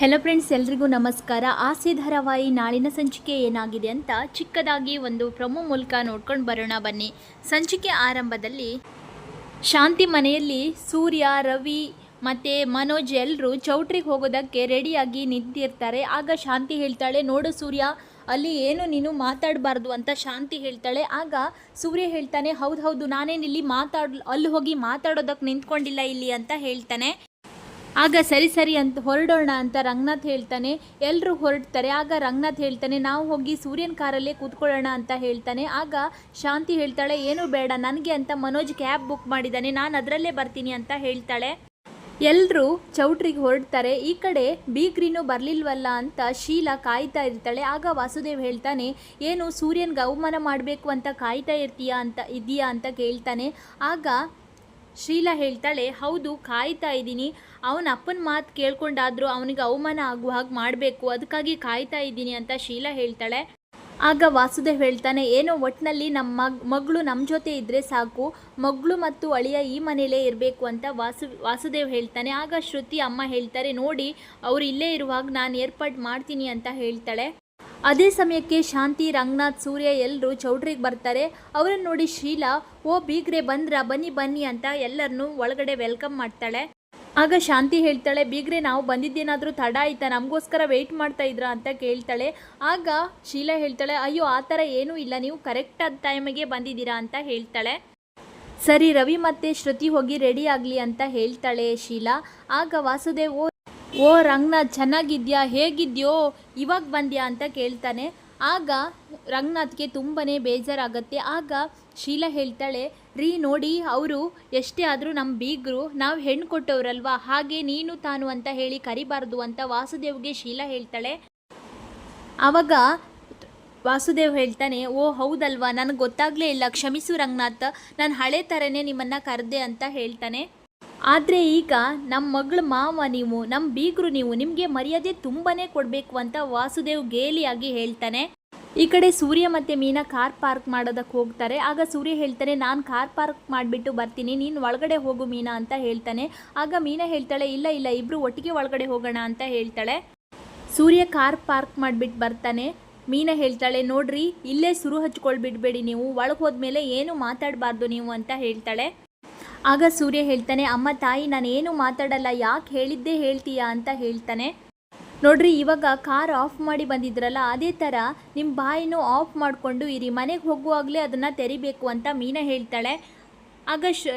Hello friends ಎಲ್ರಿಗೂ ನಮಸ್ಕಾರ. ಆಸೆ ಧಾರಾವಾಹಿ ನಾಳಿನ ಸಂಚಿಕೆ ಏನಾಗಿದೆ ಅಂತ ಚಿಕ್ಕದಾಗಿ ಒಂದು ಪ್ರೊಮೋ ಮೂಲಕ ನೋಡ್ಕೊಂಡು ಬರೋಣ ಬನ್ನಿ. ಸಂಚಿಕೆ ಆರಂಭದಲ್ಲಿ ಶಾಂತಿ ಮನೆಯಲ್ಲಿ ಸೂರ್ಯ, ರವಿ ಮತ್ತು ಮನೋಜ್ ಎಲ್ಲರೂ ಚೌಟ್ರಿಗೆ ಹೋಗೋದಕ್ಕೆ ರೆಡಿಯಾಗಿ ನಿಂತಿರ್ತಾರೆ. ಆಗ ಶಾಂತಿ ಹೇಳ್ತಾಳೆ, ನೋಡು ಸೂರ್ಯ, ಅಲ್ಲಿ ಏನು ನೀನು ಮಾತಾಡಬಾರ್ದು ಅಂತ ಶಾಂತಿ ಹೇಳ್ತಾಳೆ. ಆಗ ಸೂರ್ಯ ಹೇಳ್ತಾನೆ, ಹೌದು ಹೌದು, ನಾನೇನು ಇಲ್ಲಿ ಮಾತಾಡ್, ಅಲ್ಲಿ ಹೋಗಿ ಮಾತಾಡೋದಕ್ಕೆ ನಿಂತ್ಕೊಂಡಿಲ್ಲ ಇಲ್ಲಿ ಅಂತ ಹೇಳ್ತಾನೆ. ಆಗ ಸರಿ ಸರಿ ಅಂತ ಹೊರಡೋಣ ಅಂತ ರಂಗನಾಥ್ ಹೇಳ್ತಾನೆ. ಎಲ್ಲರೂ ಹೊರಡ್ತಾರೆ. ಆಗ ರಂಗನಾಥ್ ಹೇಳ್ತಾನೆ, ನಾವು ಹೋಗಿ ಸೂರ್ಯನ ಕಾರಲ್ಲೇ ಕೂತ್ಕೊಳ್ಳೋಣ ಅಂತ ಹೇಳ್ತಾನೆ. ಆಗ ಶಾಂತಿ ಹೇಳ್ತಾಳೆ, ಏನು ಬೇಡ, ನನಗೆ ಅಂತ ಮನೋಜ್ ಕ್ಯಾಬ್ ಬುಕ್ ಮಾಡಿದ್ದಾನೆ. ನಾನು ಅದರಲ್ಲೇ ಬರ್ತೀನಿ ಅಂತ ಹೇಳ್ತಾಳೆ. ಎಲ್ಲರೂ ಚೌಟ್ರಿಗೆ ಹೊರಡ್ತಾರೆ. ಈ ಕಡೆ ಬೀಗ್ರಿನೂ ಬರಲಿಲ್ವಲ್ಲ ಅಂತ ಶೀಲಾ ಕಾಯ್ತಾ ಇರ್ತಾಳೆ. ಆಗ ವಾಸುದೇವ್ ಹೇಳ್ತಾನೆ, ಏನು ಸೂರ್ಯನ್ಗೆ ಅವಮಾನ ಮಾಡಬೇಕು ಅಂತ ಕಾಯ್ತಾ ಇರ್ತೀಯಾ ಅಂತ, ಇದೆಯಾ ಅಂತ ಕೇಳ್ತಾನೆ. ಆಗ ಶೀಲಾ ಹೇಳ್ತಾಳೆ, ಹೌದು, ಕಾಯ್ತಾ ಇದ್ದೀನಿ. ಅವನ ಅಪ್ಪನ ಮಾತು ಕೇಳ್ಕೊಂಡಾದರೂ ಅವನಿಗೆ ಅವಮಾನ ಆಗುವ ಹಾಗೆ ಮಾಡಬೇಕು. ಅದಕ್ಕಾಗಿ ಕಾಯ್ತಾ ಇದ್ದೀನಿ, ಅಂತ ಶೀಲಾ ಹೇಳ್ತಾಳೆ. ಆಗ ವಾಸುದೇವ್ ಹೇಳ್ತಾನೆ, ಏನೋ ಒಟ್ಟಿನಲ್ಲಿ ನಮ್ಮ ಮಗ್, ಮಗಳು ನಮ್ಮ ಜೊತೆ ಇದ್ದರೆ ಸಾಕು. ಮಗಳು ಮತ್ತು ಅಳಿಯ ಈ ಮನೆಯಲ್ಲೇ ಇರಬೇಕು, ಅಂತ ವಾಸು, ವಾಸುದೇವ್ ಹೇಳ್ತಾನೆ. ಆಗ ಶ್ರುತಿ ಅಮ್ಮ ಹೇಳ್ತಾರೆ, ನೋಡಿ, ಅವ್ರು ಇಲ್ಲೇ ಇರುವಾಗ ನಾನು ಏರ್ಪಾಡು ಮಾಡ್ತೀನಿ, ಅಂತ ಹೇಳ್ತಾಳೆ. ಅದೇ ಸಮಯಕ್ಕೆ ಶಾಂತಿ, ರಂಗನಾಥ್, ಸೂರ್ಯ ಎಲ್ಲರೂ ಚೌಟ್ರಿಗೆ ಬರ್ತಾರೆ. ಅವರನ್ನು ನೋಡಿ ಶೀಲಾ, ಓ ಬೀಗ್ರೆ ಬಂದ್ರಾ, ಬನ್ನಿ ಬನ್ನಿ ಅಂತ ಎಲ್ಲರನ್ನೂ ಒಳಗಡೆ ವೆಲ್ಕಮ್ ಮಾಡ್ತಾಳೆ. ಆಗ ಶಾಂತಿ ಹೇಳ್ತಾಳೆ, ಬೀಗ್ರೆ ನಾವು ಬಂದಿದ್ದೇನಾದರೂ ತಡ ಆಯ್ತಾ? ನಮಗೋಸ್ಕರ ವೆಯ್ಟ್ ಮಾಡ್ತಾ ಇದ್ರಾ ಅಂತ ಕೇಳ್ತಾಳೆ. ಆಗ ಶೀಲಾ ಹೇಳ್ತಾಳೆ, ಅಯ್ಯೋ, ಆ ಥರ ಏನೂ ಇಲ್ಲ. ನೀವು ಕರೆಕ್ಟಾದ ಟೈಮಿಗೆ ಬಂದಿದ್ದೀರಾ ಅಂತ ಹೇಳ್ತಾಳೆ. ಸರಿ, ರವಿ ಮತ್ತೆ ಶ್ರುತಿ ಹೋಗಿ ರೆಡಿ ಆಗಲಿ ಅಂತ ಹೇಳ್ತಾಳೆ ಶೀಲಾ. ಆಗ ವಾಸುದೇವ್ ಓ ರಂಗನಾಥ್ ಚೆನ್ನಾಗಿದ್ಯಾ, ಹೇಗಿದ್ಯೋ, ಇವಾಗ ಬಂದ್ಯಾ ಅಂತ ಕೇಳ್ತಾನೆ. ಆಗ ರಂಗನಾಥ್ಗೆ ತುಂಬಾ ಬೇಜಾರಾಗತ್ತೆ. ಆಗ ಶೀಲಾ ಹೇಳ್ತಾಳೆ, ರೀ ನೋಡಿ, ಅವರು ಎಷ್ಟೇ ಆದರೂ ನಮ್ಮ ಬೀಗರು, ನಾವು ಹೆಣ್ಣು ಕೊಟ್ಟವ್ರಲ್ವಾ, ಹಾಗೆ ನೀನು ತಾನು ಅಂತ ಹೇಳಿ ಕರಿಬಾರ್ದು ಅಂತ ವಾಸುದೇವ್ಗೆ ಶೀಲಾ ಹೇಳ್ತಾಳೆ. ಆವಾಗ ವಾಸುದೇವ್ ಹೇಳ್ತಾನೆ, ಓ ಹೌದಲ್ವಾ, ನನಗೆ ಗೊತ್ತಾಗಲೇ ಇಲ್ಲ, ಕ್ಷಮಿಸು ರಂಗನಾಥ್, ನಾನು ಹಳೆ ಥರನೇ ನಿಮ್ಮನ್ನು ಕರೆದೆ ಅಂತ ಹೇಳ್ತಾನೆ. ಆದರೆ ಈಗ ನಮ್ಮ ಮಗಳ ಮಾವ ನೀವು ನಮ್ಮ ಬೀಗರು ನೀವು ನಿಮಗೆ ಮರ್ಯಾದೆ ತುಂಬನೇ ಕೊಡಬೇಕು ಅಂತ ವಾಸುದೇವ್ ಗೇಲಿಯಾಗಿ ಹೇಳ್ತಾನೆ. ಈ ಕಡೆ ಸೂರ್ಯ ಮತ್ತು ಮೀನಾ ಕಾರ್ ಪಾರ್ಕ್ ಮಾಡೋದಕ್ಕೆ ಹೋಗ್ತಾರೆ. ಆಗ ಸೂರ್ಯ ಹೇಳ್ತಾನೆ, ನಾನು ಕಾರ್ ಪಾರ್ಕ್ ಮಾಡಿಬಿಟ್ಟು ಬರ್ತೀನಿ, ನೀನು ಒಳಗಡೆ ಹೋಗು ಮೀನಾ ಅಂತ ಹೇಳ್ತಾನೆ. ಆಗ ಮೀನಾ ಹೇಳ್ತಾಳೆ, ಇಲ್ಲ ಇಲ್ಲ ಇಬ್ಬರು ಒಟ್ಟಿಗೆ ಒಳಗಡೆ ಹೋಗೋಣ ಅಂತ ಹೇಳ್ತಾಳೆ. ಸೂರ್ಯ ಕಾರ್ ಪಾರ್ಕ್ ಮಾಡಿಬಿಟ್ಟು ಬರ್ತಾನೆ. ಮೀನಾ ಹೇಳ್ತಾಳೆ, ನೋಡ್ರಿ, ಇಲ್ಲೇ ಸುರು ಹಚ್ಕೊಳ್ಬಿಡ್ಬೇಡಿ ನೀವು, ಒಳಗೆ ಹೋದ್ಮೇಲೆ ಏನು ಮಾತಾಡಬಾರ್ದು ನೀವು ಅಂತ ಹೇಳ್ತಾಳೆ. ಆಗ ಸೂರ್ಯ ಹೇಳ್ತಾನೆ, ಅಮ್ಮ ತಾಯಿ ನಾನು ಏನು ಮಾತಾಡಲ್ಲ, ಯಾಕೆ ಹೇಳಿದ್ದೇ ಹೇಳ್ತೀಯಾ ಅಂತ ಹೇಳ್ತಾನೆ. ನೋಡ್ರಿ, ಇವಾಗ ಕಾರ್ ಆಫ್ ಮಾಡಿ ಬಂದಿದ್ರಲ್ಲ, ಅದೇ ಥರ ನಿಮ್ಮ ಬಾಯಿನೂ ಆಫ್ ಮಾಡಿಕೊಂಡು ಇರಿ, ಮನೆಗೆ ಹೋಗುವಾಗಲೇ ಅದನ್ನು ತೆರಿಬೇಕು ಅಂತ ಮೀನಾ ಹೇಳ್ತಾಳೆ. ಆಗ ಶ,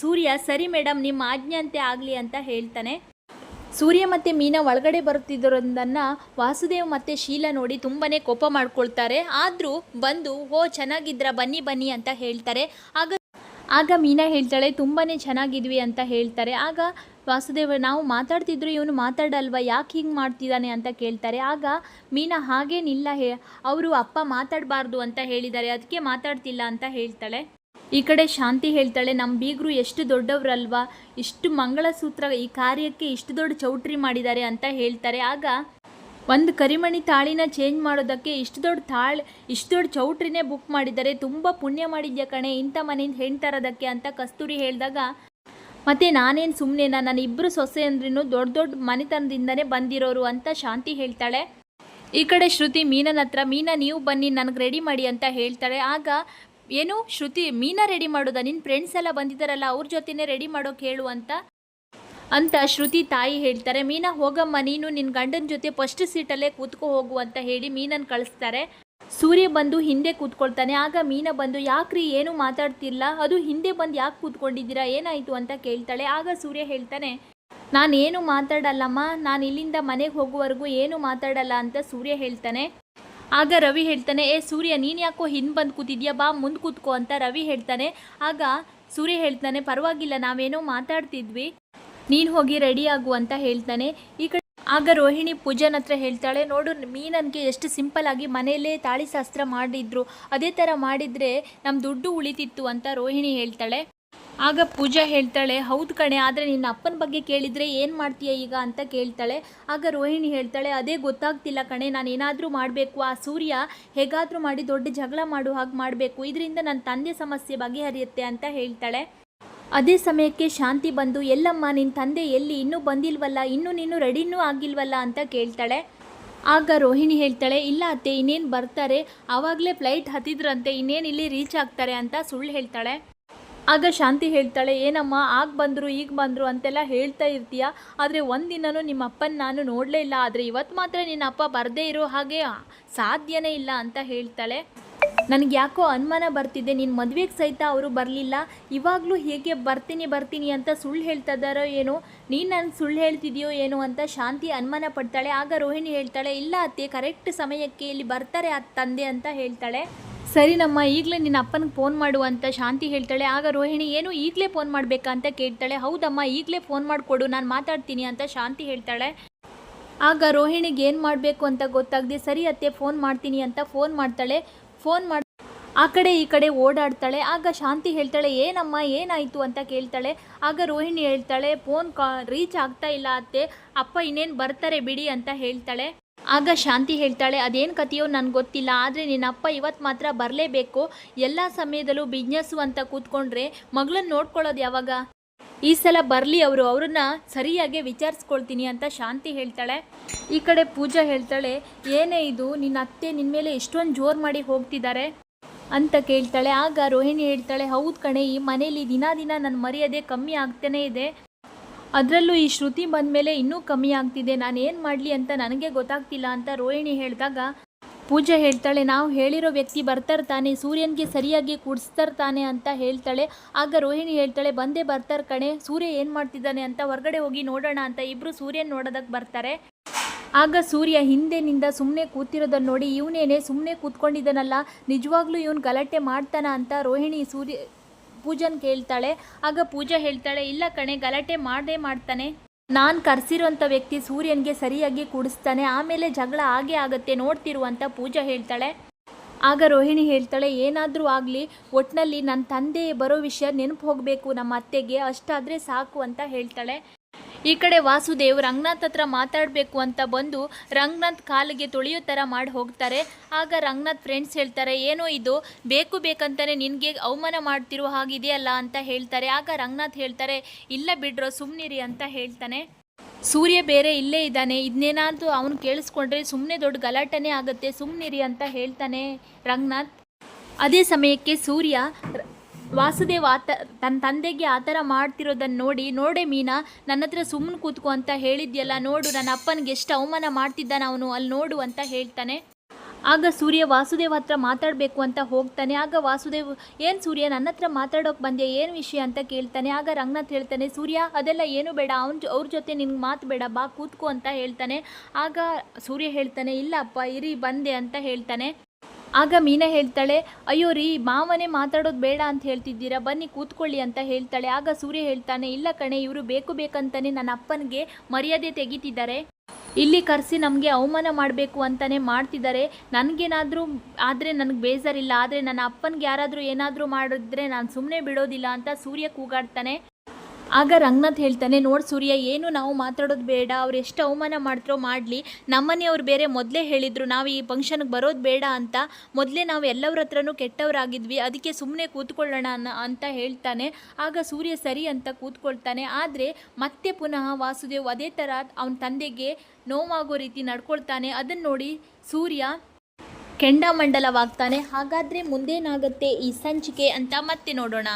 ಸೂರ್ಯ, ಸರಿ ಮೇಡಮ್ ನಿಮ್ಮ ಆಜ್ಞೆಯಂತೆ ಆಗಲಿ ಅಂತ ಹೇಳ್ತಾನೆ. ಸೂರ್ಯ ಮತ್ತು ಮೀನಾ ಒಳಗಡೆ ಬರುತ್ತಿದ್ದರೊಂದನ್ನು ವಾಸುದೇವ್ ಮತ್ತು ಶೀಲಾ ನೋಡಿ ತುಂಬಾ ಕೋಪ ಮಾಡ್ಕೊಳ್ತಾರೆ. ಆದರೂ ಬಂದು ಓ ಚೆನ್ನಾಗಿದ್ರ, ಬನ್ನಿ ಬನ್ನಿ ಅಂತ ಹೇಳ್ತಾರೆ. ಆಗ ಆಗ ಮೀನಾ ಹೇಳ್ತಾಳೆ ತುಂಬಾ ಚೆನ್ನಾಗಿದ್ವಿ ಅಂತ ಹೇಳ್ತಾರೆ. ಆಗ ವಾಸುದೇವ, ನಾವು ಮಾತಾಡ್ತಿದ್ರು ಇವನು ಮಾತಾಡಲ್ವಾ? ಯಾಕೆ ಹಿಂಗೆ ಮಾಡ್ತಿದ್ದಾನೆ ಅಂತ ಕೇಳ್ತಾರೆ. ಆಗ ಮೀನಾ, ಹಾಗೇನಿಲ್ಲ ಹೇ, ಅವರು ಅಪ್ಪ ಮಾತಾಡಬಾರ್ದು ಅಂತ ಹೇಳಿದ್ದಾರೆ ಅದಕ್ಕೆ ಮಾತಾಡ್ತಿಲ್ಲ ಅಂತ ಹೇಳ್ತಾಳೆ. ಈ ಕಡೆ ಶಾಂತಿ ಹೇಳ್ತಾಳೆ ನಮ್ಮ ಬೀಗರು ಎಷ್ಟು ದೊಡ್ಡವರಲ್ವಾ? ಇಷ್ಟು ಮಂಗಳಸೂತ್ರ ಈ ಕಾರ್ಯಕ್ಕೆ ಇಷ್ಟು ದೊಡ್ಡ ಚೌಟ್ರಿ ಮಾಡಿದ್ದಾರೆ ಅಂತ ಹೇಳ್ತಾರೆ. ಆಗ ಒಂದು ಕರಿಮಣಿ ತಾಳಿನ ಚೇಂಜ್ ಮಾಡೋದಕ್ಕೆ ಇಷ್ಟು ದೊಡ್ಡ ತಾಳ್, ಇಷ್ಟು ದೊಡ್ಡ ಚೌಟ್ರಿನೇ ಬುಕ್ ಮಾಡಿದ್ದಾರೆ ತುಂಬ ಪುಣ್ಯ ಮಾಡಿದ್ಯಾ ಕಣೆ, ಇಂಥ ಮನೆಯಿಂದ ಹೆಣ್ಣು ತರೋದಕ್ಕೆ ಅಂತ ಕಸ್ತೂರಿ ಹೇಳಿದಾಗ, ಮತ್ತು ನಾನೇನು ಸುಮ್ಮನೆನಾ ನಾನು ಇಬ್ಬರು ಸೊಸೆ ಅಂದ್ರೂ ದೊಡ್ಡ ದೊಡ್ಡ ಮನೆತನದಿಂದನೇ ಬಂದಿರೋರು ಅಂತ ಶಾಂತಿ ಹೇಳ್ತಾಳೆ. ಈ ಕಡೆ ಶ್ರುತಿ ಮೀನನ ಹತ್ರ, ಮೀನಾ, ನೀವು ಬನ್ನಿ, ನನಗೆ ರೆಡಿ ಮಾಡಿ ಅಂತ ಹೇಳ್ತಾಳೆ. ಆಗ, ಏನು, ಶ್ರುತಿ, ಮೀನಾ ರೆಡಿ ಮಾಡೋದಾ? ನಿನ್ನ ಫ್ರೆಂಡ್ಸ್ ಎಲ್ಲ ಬಂದಿದ್ದಾರಲ್ಲ ಅವ್ರ ಜೊತೆನೇ ರೆಡಿ ಮಾಡೋಕೆ ಹೇಳು ಅಂತ ಅಂತ ಶ್ರುತಿ ತಾಯಿ ಹೇಳ್ತಾರೆ. ಮೀನಾ, ಹೋಗಮ್ಮ, ನೀನು ನಿನ್ನ ಗಂಡನ ಜೊತೆ ಫಸ್ಟ್ ಸೀಟಲ್ಲೇ ಕೂತ್ಕೊ ಹೋಗು ಅಂತ ಹೇಳಿ ಮೀನನ್ನು ಕಳಿಸ್ತಾರೆ. ಸೂರ್ಯ ಬಂದು ಹಿಂದೆ ಕೂತ್ಕೊಳ್ತಾನೆ. ಆಗ ಮೀನಾ ಬಂದು, ಯಾಕ್ರಿ, ಏನು ಮಾತಾಡ್ತಿಲ್ಲ? ಅದು ಹಿಂದೆ ಬಂದು ಯಾಕೆ ಕೂತ್ಕೊಂಡಿದ್ದೀರಾ? ಏನಾಯಿತು? ಅಂತ ಕೇಳ್ತಾಳೆ. ಆಗ ಸೂರ್ಯ ಹೇಳ್ತಾನೆ, ನಾನು ಏನು ಮಾತಾಡಲ್ಲಮ್ಮ? ನಾನು ಇಲ್ಲಿಂದ ಮನೆಗೆ ಹೋಗುವವರೆಗೂ ಏನು ಮಾತಾಡಲ್ಲ? ಅಂತ ಸೂರ್ಯ ಹೇಳ್ತಾನೆ. ಆಗ ರವಿ ಹೇಳ್ತಾನೆ, ಏ ಸೂರ್ಯ, ನೀನು ಯಾಕೋ ಹಿಂದೆ ಬಂದು ಕೂತಿದ್ಯಾ? ಬಾ, ಮುಂದೆ ಕೂತ್ಕೋ ಅಂತ ರವಿ ಹೇಳ್ತಾನೆ. ಆಗ ಸೂರ್ಯ ಹೇಳ್ತಾನೆ, ಪರವಾಗಿಲ್ಲ, ನಾವೇನೋ ಮಾತಾಡ್ತಿದ್ವಿ. ನೀನು ಹೋಗಿ ರೆಡಿ ಆಗು ಅಂತ ಹೇಳ್ತಾನೆ. ಈ ಕಡೆ ಆಗ ರೋಹಿಣಿ ಪೂಜನ್ ಹತ್ರ ಹೇಳ್ತಾಳೆ, ನೋಡು ಮೀನನ್ಗೆ ಎಷ್ಟು ಸಿಂಪಲ್ ಆಗಿ ಮನೆಯಲ್ಲೇ ತಾಳಿ ಶಾಸ್ತ್ರ ಮಾಡಿದ್ರು. ಅದೇ ಥರ ಮಾಡಿದರೆ ನಮ್ಮ ದುಡ್ಡು ಉಳಿತಿತ್ತು ಅಂತ ರೋಹಿಣಿ ಹೇಳ್ತಾಳೆ. ಆಗ ಪೂಜಾ ಹೇಳ್ತಾಳೆ, ಹೌದು ಕಣೆ, ಆದರೆ ನಿನ್ನ ಅಪ್ಪನ ಬಗ್ಗೆ ಕೇಳಿದರೆ ಏನು ಮಾಡ್ತೀಯ ಈಗ ಅಂತ ಕೇಳ್ತಾಳೆ. ಆಗ ರೋಹಿಣಿ ಹೇಳ್ತಾಳೆ, ಅದೇ ಗೊತ್ತಾಗ್ತಿಲ್ಲ ಕಣೆ, ನಾನು ಏನಾದರೂ ಮಾಡಬೇಕು. ಆ ಸೂರ್ಯ ಹೇಗಾದರೂ ಮಾಡಿ ದೊಡ್ಡ ಜಗಳ ಮಾಡು, ಹಾಗೆ ಮಾಡಬೇಕು. ಇದರಿಂದ ನನ್ನ ತಂದೆ ಸಮಸ್ಯೆ ಬಗೆಹರಿಯುತ್ತೆ ಅಂತ ಹೇಳ್ತಾಳೆ. ಅದೇ ಸಮಯಕ್ಕೆ ಶಾಂತಿ ಬಂದು, ಎಲ್ಲಮ್ಮ ನಿನ್ನ ತಂದೆ ಎಲ್ಲಿ? ಇನ್ನೂ ಬಂದಿಲ್ವಲ್ಲ? ಇನ್ನೂ ನೀನು ರೆಡಿನೂ ಆಗಿಲ್ವಲ್ಲ? ಅಂತ ಕೇಳ್ತಾಳೆ. ಆಗ ರೋಹಿಣಿ ಹೇಳ್ತಾಳೆ, ಇಲ್ಲ ಅತ್ತೆ, ಇನ್ನೇನು ಬರ್ತಾರೆ? ಆವಾಗಲೇ ಫ್ಲೈಟ್ ಹತ್ತಿದ್ರಂತೆ, ಇನ್ನೇನು ಇಲ್ಲಿ ರೀಚ್ ಆಗ್ತಾರೆ? ಅಂತ ಸುಳ್ಳು ಹೇಳ್ತಾಳೆ. ಆಗ ಶಾಂತಿ ಹೇಳ್ತಾಳೆ, ಏನಮ್ಮ, ಆಗ ಬಂದರು, ಈಗ ಬಂದರು ಅಂತೆಲ್ಲ ಹೇಳ್ತಾ ಇರ್ತೀಯ? ಆದರೆ ಒಂದಿನನೂ ನಿಮ್ಮ ಅಪ್ಪನ ನಾನು ನೋಡಲೇ ಇಲ್ಲ. ಆದರೆ ಇವತ್ತು ಮಾತ್ರ ನಿನ್ನ ಅಪ್ಪ ಬರದೇ ಇರೋ ಹಾಗೆ ಸಾಧ್ಯನೇ ಇಲ್ಲ, ಅಂತ ಹೇಳ್ತಾಳೆ. ನನಗೆ ಯಾಕೋ ಅನುಮಾನ ಬರ್ತಿದೆ ನಿನ್ನ ಮದುವೆಗೆ ಸಹಿತ ಅವರು ಬರಲಿಲ್ಲ, ಇವಾಗಲೂ ಹೇಗೆ ಬರ್ತೀನಿ ಬರ್ತೀನಿ ಅಂತ ಸುಳ್ಳು ಹೇಳ್ತಾ ಇದ್ದಾರೋ ಏನೋ, ನೀನು ನಾನು ಸುಳ್ಳು ಹೇಳ್ತಿದ್ಯೋ ಏನೋ ಅಂತ ಶಾಂತಿ ಅನುಮಾನ ಪಡ್ತಾಳೆ. ಆಗ ರೋಹಿಣಿ ಹೇಳ್ತಾಳೆ, ಇಲ್ಲ ಅತ್ತೆ ಕರೆಕ್ಟ್ ಸಮಯಕ್ಕೆ ಇಲ್ಲಿ ಬರ್ತಾರೆ ಆ ತಂದೆ ಅಂತ ಹೇಳ್ತಾಳೆ. ಸರಿ ನಮ್ಮ, ಈಗಲೇ ನಿನ್ನ ಅಪ್ಪನಿಗೆ ಫೋನ್ ಮಾಡು ಅಂತ ಶಾಂತಿ ಹೇಳ್ತಾಳೆ. ಆಗ ರೋಹಿಣಿ, ಏನು, ಈಗಲೇ ಫೋನ್ ಮಾಡಬೇಕಾ? ಅಂತ ಕೇಳ್ತಾಳೆ. ಹೌದಮ್ಮ, ಈಗಲೇ ಫೋನ್ ಮಾಡಿಕೊಡು, ನಾನು ಮಾತಾಡ್ತೀನಿ, ಅಂತ ಶಾಂತಿ ಹೇಳ್ತಾಳೆ. ಆಗ ರೋಹಿಣಿಗೆ ಏನು ಮಾಡಬೇಕು ಅಂತ ಗೊತ್ತಾಗದೆ, ಸರಿ ಅತ್ತೆ ಫೋನ್ ಮಾಡ್ತೀನಿ, ಅಂತ ಫೋನ್ ಮಾಡ್ತಾಳೆ. ಫೋನ್ ಮಾಡಿ ಆ ಕಡೆ ಈ ಕಡೆ ಓಡಾಡ್ತಾಳೆ. ಆಗ ಶಾಂತಿ ಹೇಳ್ತಾಳೆ, ಏನಮ್ಮ, ಏನಾಯಿತು? ಅಂತ ಕೇಳ್ತಾಳೆ. ಆಗ ರೋಹಿಣಿ ಹೇಳ್ತಾಳೆ, ಫೋನ್ ಕಾ ರೀಚ್ ಆಗ್ತಾ ಇಲ್ಲ ಅತ್ತೆ. ಅಪ್ಪ ಇನ್ನೇನು ಬರ್ತಾರೆ ಬಿಡಿ ಅಂತ ಹೇಳ್ತಾಳೆ. ಆಗ ಶಾಂತಿ ಹೇಳ್ತಾಳೆ, ಅದೇನು ಕಥೆಯೋ ನನಗೆ ಗೊತ್ತಿಲ್ಲ. ಆದರೆ ನಿನ್ನ ಅಪ್ಪ ಇವತ್ತು ಮಾತ್ರ ಬರಲೇಬೇಕು. ಎಲ್ಲ ಸಮಯದಲ್ಲೂ ಬಿಸ್ನೆಸ್ಸು ಅಂತ ಕೂತ್ಕೊಂಡ್ರೆ ಮಗಳನ್ನ ನೋಡ್ಕೊಳ್ಳೋದು ಯಾವಾಗ? ಈ ಸಲ ಬರಲಿ ಅವರು, ಅವ್ರನ್ನ ಸರಿಯಾಗಿ ವಿಚಾರಿಸ್ಕೊಳ್ತೀನಿ ಅಂತ ಶಾಂತಿ ಹೇಳ್ತಾಳೆ. ಈ ಕಡೆ ಪೂಜಾ ಹೇಳ್ತಾಳೆ, ಏನೇ ಇದು, ನಿನ್ನ ಅತ್ತೆ ನಿನ್ನ ಮೇಲೆ ಎಷ್ಟೊಂದು ಜೋರು ಮಾಡಿ ಹೋಗ್ತಿದ್ದಾರೆ ಅಂತ ಕೇಳ್ತಾಳೆ. ಆಗ ರೋಹಿಣಿ ಹೇಳ್ತಾಳೆ, ಹೌದು ಕಣೆ, ಈ ಮನೇಲಿ ದಿನ ದಿನ ನನ್ನ ಮರ್ಯಾದೆ ಕಮ್ಮಿ ಆಗ್ತಾನೇ ಇದೆ. ಅದರಲ್ಲೂ ಈ ಶ್ರುತಿ ಬಂದಮೇಲೆ ಇನ್ನೂ ಕಮ್ಮಿ ಆಗ್ತಿದೆ. ನಾನು ಏನು ಮಾಡಲಿ ಅಂತ ನನಗೆ ಗೊತ್ತಾಗ್ತಿಲ್ಲ ಅಂತ ರೋಹಿಣಿ ಹೇಳಿದಾಗ ಪೂಜಾ ಹೇಳ್ತಾಳೆ, ನಾವು ಹೇಳಿರೋ ವ್ಯಕ್ತಿ ಬರ್ತಾರೆ ತಾನೆ ಸೂರ್ಯನಿಗೆ ಸರಿಯಾಗಿ ಕೂಡಿಸ್ತಾರೆ ತಾನೆ ಅಂತ ಹೇಳ್ತಾಳೆ. ಆಗ ರೋಹಿಣಿ ಹೇಳ್ತಾಳೆ, ಬಂದೇ ಬರ್ತಾರೆ ಕಣೆ, ಸೂರ್ಯ ಏನು ಮಾಡ್ತಿದ್ದಾನೆ ಅಂತ ಹೊರಗಡೆ ಹೋಗಿ ನೋಡೋಣ ಅಂತ ಇಬ್ಬರು ಸೂರ್ಯನ ನೋಡೋದಕ್ಕೆ ಬರ್ತಾರೆ. ಆಗ ಸೂರ್ಯ ಹಿಂದೆನಿಂದ ಸುಮ್ಮನೆ ಕೂತಿರೋದನ್ನು ನೋಡಿ, ಇವನೇನೆ ಸುಮ್ಮನೆ ಕೂತ್ಕೊಂಡಿದ್ದಾನಲ್ಲ, ನಿಜವಾಗ್ಲೂ ಇವನು ಗಲಾಟೆ ಮಾಡ್ತಾನ ಅಂತ ರೋಹಿಣಿ ಸೂರ್ಯ, ಪೂಜನ್ ಕೇಳ್ತಾಳೆ. ಆಗ ಪೂಜಾ ಹೇಳ್ತಾಳೆ, ಇಲ್ಲ ಕಣೆ, ಗಲಾಟೆ ಮಾಡದೆ ಮಾಡ್ತಾನೆ. ನಾನು ಕರೆಸಿರೋಂಥ ವ್ಯಕ್ತಿ ಸೂರ್ಯನಿಗೆ ಸರಿಯಾಗಿ ಕೂಡಿಸ್ತಾನೆ, ಆಮೇಲೆ ಜಗಳ ಆಗೇ ಆಗುತ್ತೆ ನೋಡ್ತಿರು ಅಂತ ಪೂಜಾ ಹೇಳ್ತಾಳೆ. ಆಗ ರೋಹಿಣಿ ಹೇಳ್ತಾಳೆ, ಏನಾದರೂ ಆಗಲಿ ಒಟ್ಟಿನಲ್ಲಿ ನನ್ನ ತಂದೆ ಬರೋ ವಿಷಯ ನೆನಪು ಹೋಗಬೇಕು, ನಮ್ಮ ಅತ್ತೆಗೆ, ಅಷ್ಟಾದರೆ ಸಾಕು ಅಂತ ಹೇಳ್ತಾಳೆ. ಈ ಕಡೆ ವಾಸುದೇವ್ ರಂಗನಾಥ್ ಹತ್ರ ಮಾತಾಡಬೇಕು ಅಂತ ಬಂದು ರಂಗನಾಥ್ ಕಾಲಿಗೆ ತೊಳೆಯೋ ಥರ ಮಾಡಿ ಹೋಗ್ತಾರೆ. ಆಗ ರಂಗನಾಥ್ ಫ್ರೆಂಡ್ಸ್ ಹೇಳ್ತಾರೆ, ಏನೋ ಇದು? ಬೇಕು ಬೇಕಂತಾನೆ ನಿನಗೆ ಅವಮಾನ ಮಾಡ್ತಿರೋ ಹಾಗಿದೆಯಲ್ಲ? ಅಂತ ಹೇಳ್ತಾರೆ. ಆಗ ರಂಗನಾಥ್ ಹೇಳ್ತಾರೆ, ಇಲ್ಲ ಬಿಡ್ರೋ ಸುಮ್ಮನಿರಿ ಅಂತ ಹೇಳ್ತಾನೆ. ಸೂರ್ಯ ಬೇರೆ ಇಲ್ಲೇ ಇದ್ದಾನೆ. ಇದನ್ನೇನಾದರೂ ಅವನು ಕೇಳಿಸ್ಕೊಂಡ್ರೆ ಸುಮ್ಮನೆ ದೊಡ್ಡ ಗಲಾಟೆನೇ ಆಗುತ್ತೆ. ಸುಮ್ಮನಿರಿ ಅಂತ ಹೇಳ್ತಾನೆ ರಂಗನಾಥ್. ಅದೇ ಸಮಯಕ್ಕೆ ಸೂರ್ಯ ವಾಸುದೇವ್ ಆತ ತನ್ನ ತಂದೆಗೆ ಆ ಥರ ಮಾಡ್ತಿರೋದನ್ನು ನೋಡಿ, ನೋಡೆ ಮೀನಾ, ನನ್ನ ಹತ್ರ ಸುಮ್ಮನೆ ಕೂತ್ಕೊ ಅಂತ ಹೇಳಿದ್ಯಲ್ಲ, ನೋಡು, ನನ್ನ ಅಪ್ಪನಿಗೆ ಎಷ್ಟು ಅವಮಾನ ಮಾಡ್ತಿದ್ದಾನ ಅವನು, ಅಲ್ಲಿ ನೋಡು ಅಂತ ಹೇಳ್ತಾನೆ. ಆಗ ಸೂರ್ಯ ವಾಸುದೇವ್ ಹತ್ರ ಮಾತಾಡಬೇಕು ಅಂತ ಹೋಗ್ತಾನೆ. ಆಗ ವಾಸುದೇವ್, ಏನು ಸೂರ್ಯ, ನನ್ನ ಹತ್ರ ಮಾತಾಡೋಕೆ ಬಂದೆ ಏನು ವಿಷಯ ಅಂತ ಕೇಳ್ತಾನೆ. ಆಗ ರಂಗನಾಥ್ ಹೇಳ್ತಾನೆ, ಸೂರ್ಯ, ಅದೆಲ್ಲ ಏನು ಬೇಡ, ಅವ್ನ ಅವ್ರ ಜೊತೆ ನಿನ್ಗೆ ಮಾತು ಬೇಡ, ಬಾ, ಕೂತ್ಕೋ ಅಂತ ಹೇಳ್ತಾನೆ. ಆಗ ಸೂರ್ಯ ಹೇಳ್ತಾನೆ ಇಲ್ಲ ಅಪ್ಪ ಇರಿ, ಬಂದೆ ಅಂತ ಹೇಳ್ತಾನೆ. ಆಗ ಮೀನಾ ಹೇಳ್ತಾಳೆ, ಅಯ್ಯೋ ರೀ, ಮಾವನೇ ಮಾತಾಡೋದು ಬೇಡ ಅಂತ ಹೇಳ್ತಿದ್ದೀರಾ? ಬನ್ನಿ ಕೂತ್ಕೊಳ್ಳಿ ಅಂತ ಹೇಳ್ತಾಳೆ. ಆಗ ಸೂರ್ಯ ಹೇಳ್ತಾನೆ, ಇಲ್ಲ ಕಣೆ, ಇವರು ಬೇಕು ಬೇಕಂತಾನೆ ನನ್ನ ಅಪ್ಪನಿಗೆ ಮರ್ಯಾದೆ ತೆಗಿತಿದ್ದಾರೆ. ಇಲ್ಲಿ ಕರೆಸಿ ನಮಗೆ ಅವಮಾನ ಮಾಡಬೇಕು ಅಂತಲೇ ಮಾಡ್ತಿದ್ದಾರೆ. ನನಗೇನಾದರೂ, ಆದರೆ ನನಗೆ ಬೇಜಾರಿಲ್ಲ. ಆದರೆ ನನ್ನ ಅಪ್ಪನಿಗೆ ಯಾರಾದರೂ ಏನಾದರೂ ಮಾಡಿದ್ರೆ ನಾನು ಸುಮ್ಮನೆ ಬಿಡೋದಿಲ್ಲ ಅಂತ ಸೂರ್ಯ ಕೂಗಾಡ್ತಾನೆ. ಆಗ ರಂಗನಾಥ್ ಹೇಳ್ತಾನೆ, ನೋಡಿ ಸೂರ್ಯ, ಏನು ನಾವು ಮಾತಾಡೋದು ಬೇಡ, ಅವ್ರು ಎಷ್ಟು ಅವಮಾನ ಮಾಡ್ತಾರೋ ಮಾಡಲಿ. ನಮ್ಮನೆಯವ್ರು ಬೇರೆ ಮೊದಲೇ ಹೇಳಿದರು, ನಾವು ಈ ಫಂಕ್ಷನ್ಗೆ ಬರೋದು ಬೇಡ ಅಂತ. ಮೊದಲೇ ನಾವು ಎಲ್ಲವ್ರ ಹತ್ರನೂ ಕೆಟ್ಟವರಾಗಿದ್ವಿ, ಅದಕ್ಕೆ ಸುಮ್ಮನೆ ಕೂತ್ಕೊಳ್ಳೋಣ ಅಂತ ಹೇಳ್ತಾನೆ. ಆಗ ಸೂರ್ಯ ಸರಿ ಅಂತ ಕೂತ್ಕೊಳ್ತಾನೆ. ಆದರೆ ಮತ್ತೆ ಪುನಃ ವಾಸುದೇವ್ ಅದೇ ಥರ ಅವನ ತಂದೆಗೆ ನೋವಾಗೋ ರೀತಿ ನಡ್ಕೊಳ್ತಾನೆ. ಅದನ್ನು ನೋಡಿ ಸೂರ್ಯ ಕೆಂಡಾಮಂಡಲವಾಗ್ತಾನೆ. ಹಾಗಾದರೆ ಮುಂದೇನಾಗುತ್ತೆ ಈ ಸಂಚಿಕೆ ಅಂತ ಮತ್ತೆ ನೋಡೋಣ.